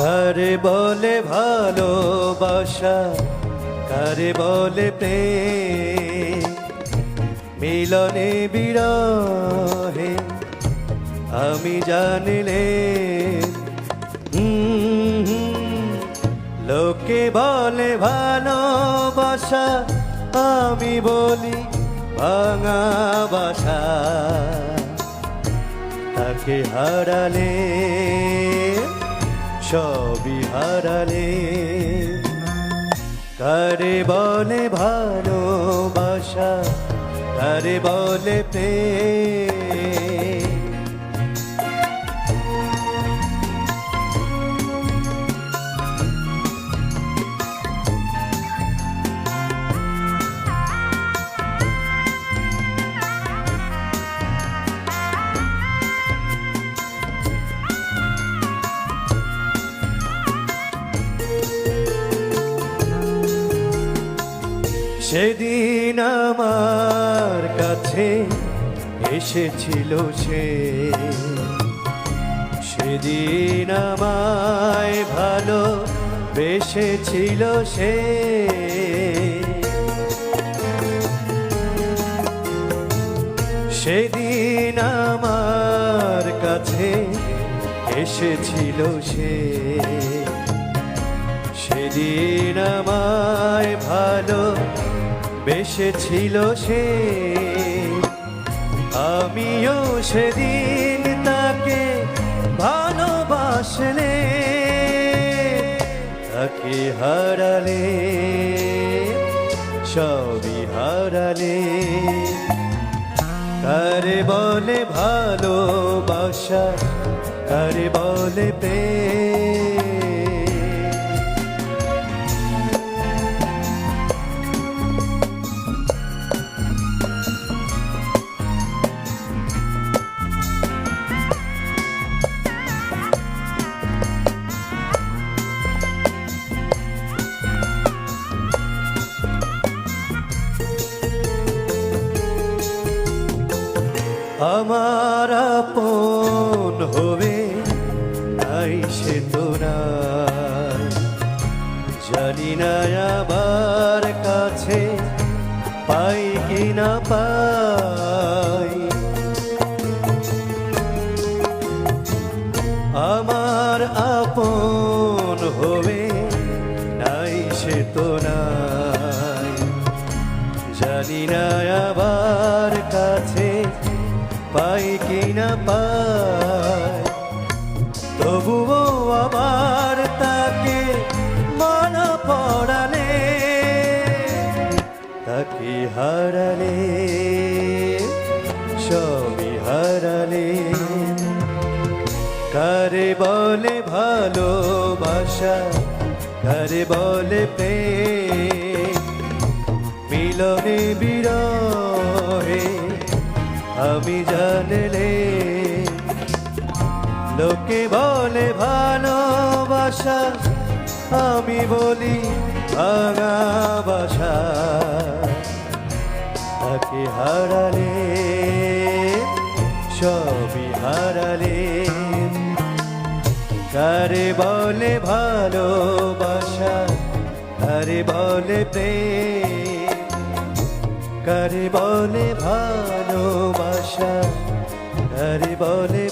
কারে বলে ভালোবাসা, কারে বলে প্রেম? মিলনে বিরহে আমি জানিলে লোকে বলে ভালোবাসা, আমি বলি ভাঙা বাসা। তাকে হারালে সবই হারালে। কারে বলে ভালোবাসা কারে বলে প্রেম? সেদিন আমার কাছে এসেছিল সে। সেদিন আমায় ভালো বেসেছিল সে। সেদিন আমার কাছে এসেছিল সে। সেদিন আমায় ভালো বেসেছিল সে। আমিও সেদিন তাকে ভালোবাসলে, তাকে হারালে, সবই হারালে। কারে বলে ভালোবাসা, কারে বলে প্রেম আমার আপন হবে, তাই সে তো জানি না আবার কাছে পাই কি না পাই। আমার আপন তাকে হারালে? সবই হারালে। কারে বলে ভালোবাসা, কারে বলে প্রেম? মিলনে বিরহে আমি জানলে। লোকে বলে ভালোবাসা, আমি বলি ভাঙা বাসা। তাকে হারালে, সবই হারালে। কারে বলে ভালোবাসা, কারে বলে প্রেম, কারে বলে ভালোবাসা, কারে বলে